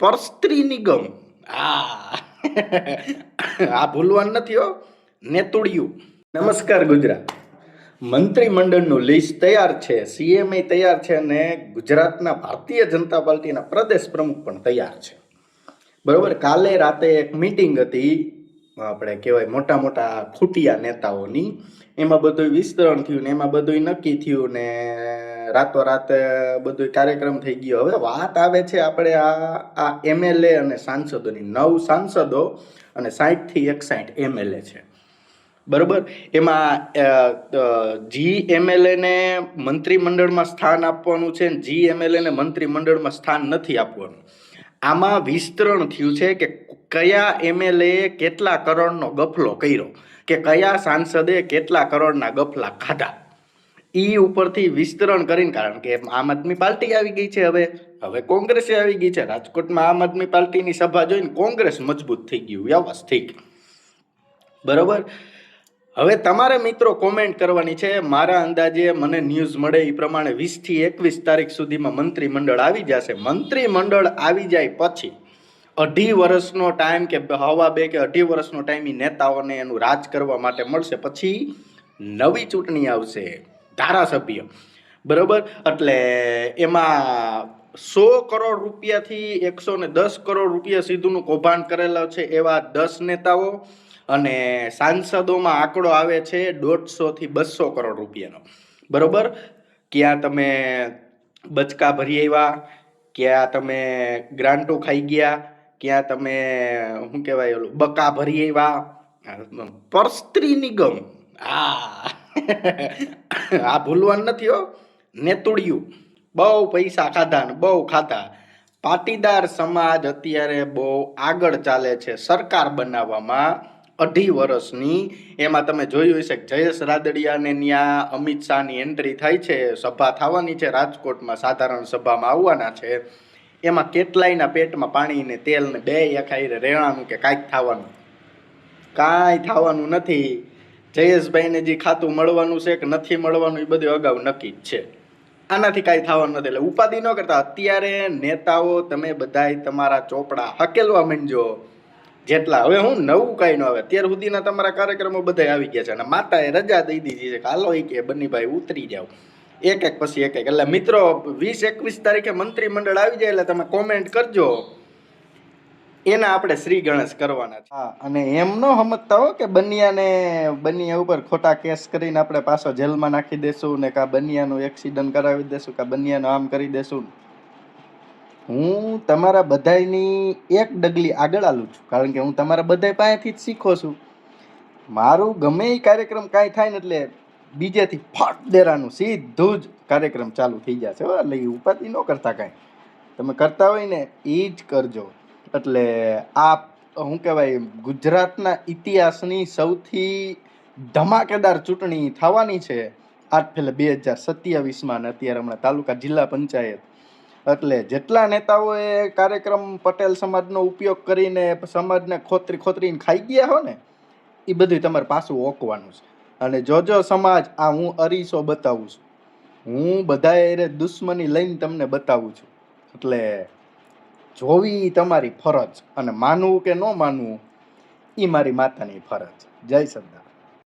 પરસ્ત્રી નિગમ આ આ ભૂલવાનું નથી હો નેતુડિયું. નમસ્કાર ગુજરાત. મંત્રીમંડળનું લિસ્ટ તૈયાર છે સીએમએ તૈયાર છે અને ગુજરાતના ભારતીય જનતા પાર્ટીના પ્રદેશ પ્રમુખ પણ તૈયાર છે. બરોબર કાલે રાતે એક મિટિંગ હતી આપણે કહેવાય મોટા મોટા ખૂટિયા નેતાઓની. એમાં બધું વિસ્તરણ થયું ને એમાં બધું નક્કી થયું ને રાતોરાત બધું કાર્યક્રમ થઈ ગયો. હવે વાત આવે છે આપણે આ આ એમએલએ અને સાંસદોની. નવ સાંસદો અને સાહીઠથી એકસાઠ એમએલએ છે. બરોબર? એમાં જી એમએલએને મંત્રીમંડળમાં સ્થાન આપવાનું છે જી એમએલએને મંત્રીમંડળમાં સ્થાન નથી આપવાનું. આમાં વિસ્તરણ થયું છે કે કયા એમએલએ કેટલા કરોડનો ગફલો કર્યો? કે કયા સાંસદે કેટલા કરોડના ગફલા ખાધા? ઈ ઉપરથી વિસ્તરણ કરીને, કારણ કે આમ આદમી પાર્ટી આવી ગઈ છે હવે. હવે કોંગ્રેસે આવી ગઈ છે. રાજકોટમાં આમ આદમી પાર્ટીની સભા જોઈને કોંગ્રેસ મજબૂત થઈ ગયું વ્યવસ્થિત બરોબર? હવે તમારે મિત્રો કોમેન્ટ કરવાની છે. મારા અંદાજે મને ન્યૂઝ મળે એ પ્રમાણે વીસથી એકવીસ તારીખ સુધીમાં મંત્રીમંડળ આવી જશે. મંત્રીમંડળ આવી જાય પછી અઢી વર્ષનો ટાઈમ કે હવા બે કે અઢી વર્ષનો ટાઈમ એ નેતાઓને એનું રાજ કરવા માટે મળશે. પછી નવી ચૂંટણી આવશે. ધારાસભ્ય. બરાબર? એટલે એમાં સો કરોડ રૂપિયાથી એકસો ને દસ કરોડ રૂપિયા સીધુંનું કૌભાંડ કરેલા છે એવા દસ નેતાઓ અને સાંસદોમાં આંકડો આવે છે દોઢસો થી બસો કરોડ રૂપિયાનો. બરોબર? ક્યાં તમે બચકા ભરી આવ્યા, ક્યાં તમે ગ્રાન્ટો ખાઈ ગયા, ક્યાં તમે શું કહેવાય ઓલું, બકા ભરી આવ્યા. પરસ્ત્રી નિગમ. આ આ ભૂલવાનું નથી હો. નેતુડિયું. બહુ પૈસા ખાધા ને બહુ ખાધા. પાટીદાર સમાજ અત્યારે બહુ આગળ ચાલે છે સરકાર બનાવવામાં અઢી વર્ષની. એમાં તમે જોયું હશે કે જયેશ રાદડિયાને ત્યાં અમિત શાહની એન્ટ્રી થાય છે. સભા થવાની છે. રાજકોટમાં સાધારણ સભામાં આવવાના છે. એમાં કેટલાયના પેટમાં પાણી ને તેલ ને બે એકાઈ રહેવાનું કે કાંઈક થવાનું? કાંઈ થવાનું નથી. જયેશભાઈને જે ખાતું મળવાનું છે કે નથી મળવાનું, એ બધું અગાઉ નક્કી જ છે. આનાથી કાંઈ થવાનું નથી. એટલે ઉપાધિ ન કરતા. અત્યારે નેતાઓ, તમે બધાય તમારા ચોપડા હકેલવા માંડજો. જેટલા. હવે હું નવું કાંઈ ન આવે. અત્યાર સુધીના તમારા કાર્યક્રમો બધા આવી ગયા છે. અને માતાએ રજા દઈ દીધી છે કે હાલો એ કે બન્નીભાઈ ઉતરી જાવ એક એક પછી એક એક એટલે મિત્રો વીસ એકવીસ તારીખે મંત્રીમંડળ આવી જાય એટલે તમે કોમેન્ટ કરજો. એના આપણે શ્રી ગણેશ કરવાના છે. અને એમ ન સમજતા હો કે બનિયાને, બનિયા ઉપર ખોટા કેસ કરીને આપણે પાછો જેલમાં નાખી દેશું ને કા બનિયાનું એક્સિડન્ટ કરાવી દેશું કા બનિયાનું આમ કરી દેશું હું તમારા બધાયની એક ડગલી આગળ આલું છું, કારણ કે હું તમારા બધાય પાસેથી જ શીખો છું. મારું ગમે એ કાર્યક્રમ કાંઈ થાય ને એટલે બીજેથી ફટ દેરાનું, સીધું જ કાર્યક્રમ ચાલુ થઈ જશે એટલે એ ઉપાધિ ન કરતા કાંઈ. તમે કરતા હોય ને એ જ કરજો. એટલે આ શું કહેવાય, ગુજરાતના ઇતિહાસની સૌથી ધમાકેદાર ચૂંટણી થવાની છે આ પેલે બે હજાર સત્યાવીસમાં ને અત્યારે હમણાં તાલુકા જિલ્લા પંચાયત. એટલે જેટલા નેતાઓએ કાર્યક્રમ પટેલ સમાજનો ઉપયોગ કરીને સમાજને ખોતરી ખોતરીને ખાઈ ગયા હો ને, એ બધું તમારે પાછું ઓકવાનું છે. અને જોજો સમાજ, આ હું અરીસો બતાવું છું. હું બધાએ દુશ્મની લઈને તમને બતાવું છું. એટલે જોવી તમારી ફરજ અને માનવું કે ન માનવું એ મારી માતાની ફરજ. જય સરદાર